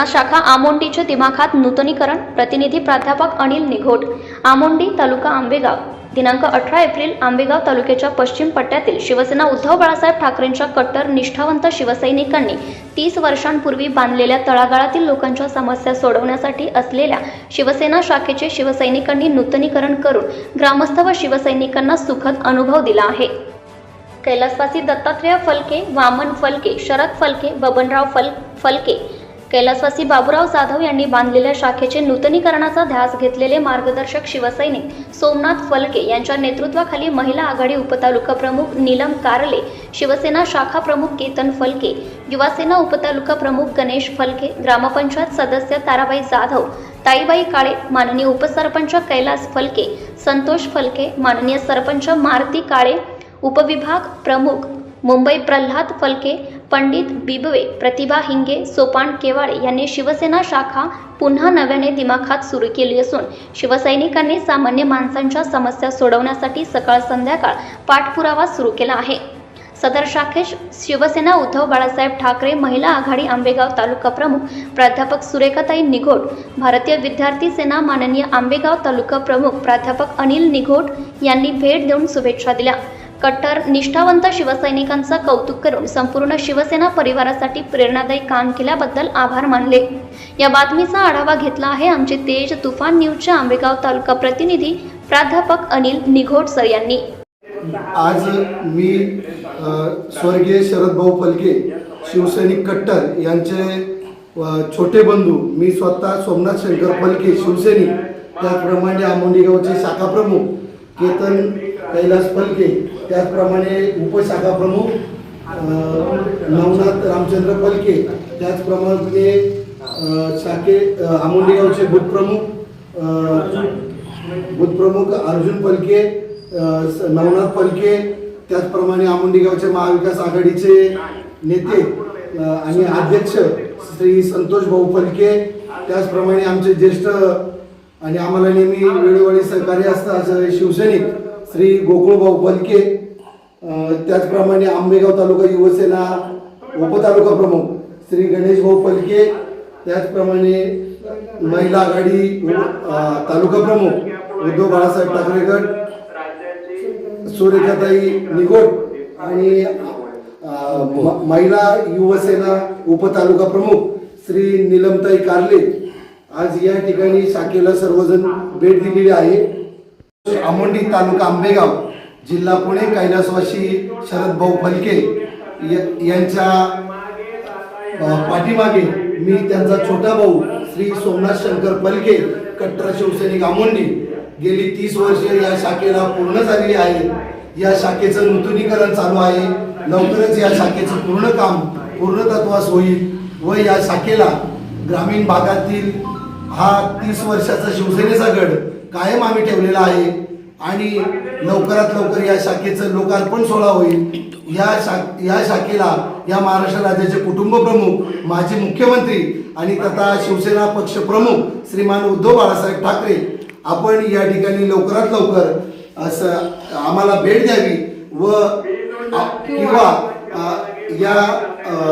योजना शाखा आमोंडीचे दिमाखात नूतनीकरण प्रतिनिधी प्राध्यापक अनिल निघोट आमोंडी तालुका आंबेगाव. दिनांक अठरा एप्रिल आंबेगाव तालुक्याच्या पश्चिम पट्ट्यातील शिवसेना उद्धव बाळासाहेब ठाकरेंच्या कट्टर निष्ठावंत शिवसैनिकांनी तीस वर्षांपूर्वी बांधलेल्या तळागाळातील लोकांच्या समस्या सोडवण्यासाठी असलेल्या शिवसेना शाखेचे शिवसैनिकांनी नूतनीकरण करून ग्रामस्थ व शिवसैनिकांना सुखद अनुभव दिला आहे. कैलासवासी दत्तात्रेय फलके वामन फलके शरद फलके बबनराव फल फलके कैलासवासी बाबुराव जाधव यांनी बांधलेल्या शाखेचे नूतनीकरणाचा ध्यास घेतलेले मार्गदर्शक शिवसैनिक सोमनाथ फलके यांच्या नेतृत्वाखाली महिला आघाडी उपतालुका प्रमुख नीलम कारले शिवसेना शाखा प्रमुख केतन फलके युवासेना उपतालुका प्रमुख गणेश फलके ग्रामपंचायत सदस्य ताराबाई जाधव ताईबाई काळे माननीय उपसरपंच कैलास फलके संतोष फलके माननीय सरपंच मारुती काळे उपविभाग प्रमुख मुंबई प्रल्हाद फलके पंडित बिबवे प्रतिभा हिंगे सोपान केवाळे यांनी शिवसेना शाखा पुन्हा नव्याने दिमाखात सुरू केली असून शिवसैनिकांनी सामान्य माणसांच्या समस्या सोडवण्यासाठी सकाळ संध्याकाळ पाठपुरावा सुरू केला आहे. सदर शाखेत शिवसेना उद्धव बाळासाहेब ठाकरे महिला आघाडी आंबेगाव तालुका प्रमुख प्राध्यापक सुरेखाताई निघोट भारतीय विद्यार्थी सेना माननीय आंबेगाव तालुका प्रमुख प्राध्यापक अनिल निघोट यांनी भेट देऊन शुभेच्छा दिल्या. कट्टर निष्ठावंत शिवसैनिकांचं कौतुक करून संपूर्ण शिवसेना परिवारासाठी प्रेरणादायी काम केल्याबद्दल आभार मानले. या बातमीचा आढावा घेतला आहे आमचे तेज तुफान न्यूजच्या आंबेगाव तालुका प्रतिनिधी प्राध्यापक अनिल निघोट सर यांनी. आज मी स्वर्गीय शरद भाऊ फलके शिवसैनिक कट्टर यांचे छोटे बंधू मी स्वतः सोमनाथ शंकर फलके शिवसैनिक त्याचप्रमाणे आमोंडीगावचे शाखा प्रमुख केतन कैलास फलके त्याचप्रमाणे उपशाखा प्रमुख नवनाथ रामचंद्र पलके त्याचप्रमाणे शाखे आमोंडेगावचे आमोंडी गावचे बुथप्रमुख बुथप्रमुख अर्जुन पलके स- नवनाथ पलके त्याचप्रमाणे आमोंडेगावचे महाविकास आघाडीचे नेते आणि अध्यक्ष श्री संतोष भाऊ फलके त्याचप्रमाणे आमचे ज्येष्ठ आणि आम्हाला नेहमी वेळोवेळी सहकार्य असतात शिवसैनिक श्री गोकुळभाऊ फलके त्याचप्रमाणे आंबेगाव तालुका युवसेना उपतालुका प्रमुख श्री गणेश भाऊ फलके त्याचप्रमाणे महिला आघाडी तालुका प्रमुख उद्धव बाळासाहेब ठाकरेकर सुरेखाताई निगोट आणि म- महिला युवसेना उपतालुका प्रमुख श्री निलमताई कारले. आज या ठिकाणी शाखेला सर्वजण भेट दिलेली आहे. आमोंडी तालुका आंबेगाव. जिल्हा पुणे कैलासवासी शरद भाऊ फलके यांच्या पाठीमागे मी त्यांचा छोटा भाऊ श्री सोमनाथ शंकर फलके कट्टर शिवसैनिक आमोंडी. गेली तीस वर्ष या शाखेला पूर्ण झालेली आहे. या शाखेचं नूतनीकरण चालू आहे. लवकरच या शाखेचं पूर्ण काम पूर्णतत्वास होईल व या शाखेला ग्रामीण भागातील हा तीस वर्षाचा शिवसेनेचा गड कायम आम्ही ठेवलेला आहे. आणि लवकरात लवकर या शाखेचं लोकार्पण सोहळा होईल. या शा या शाखेला या महाराष्ट्र राज्याचे कुटुंब प्रमुख माजी मुख्यमंत्री आणि तथा शिवसेना पक्ष प्रमुख श्रीमान उद्धव बाळासाहेब ठाकरे आपण या ठिकाणी लवकरात लवकर असं आम्हाला भेट द्यावी व किंवा या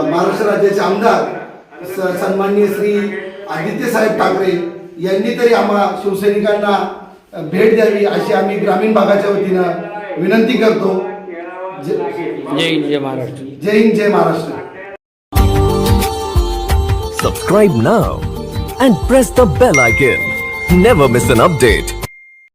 महाराष्ट्र राज्याचे आमदार स- सन्माननीय श्री आदित्य साहेब ठाकरे यांनी तरी आम्हा शिवसैनिकांना भेट द्यावी अशी आम्ही ग्रामीण भागाच्या वतीनं विनंती करतो जय हिंद जय महाराष्ट्र जय हिंद जय Maharashtra Subscribe now and press the bell icon. Never miss an update.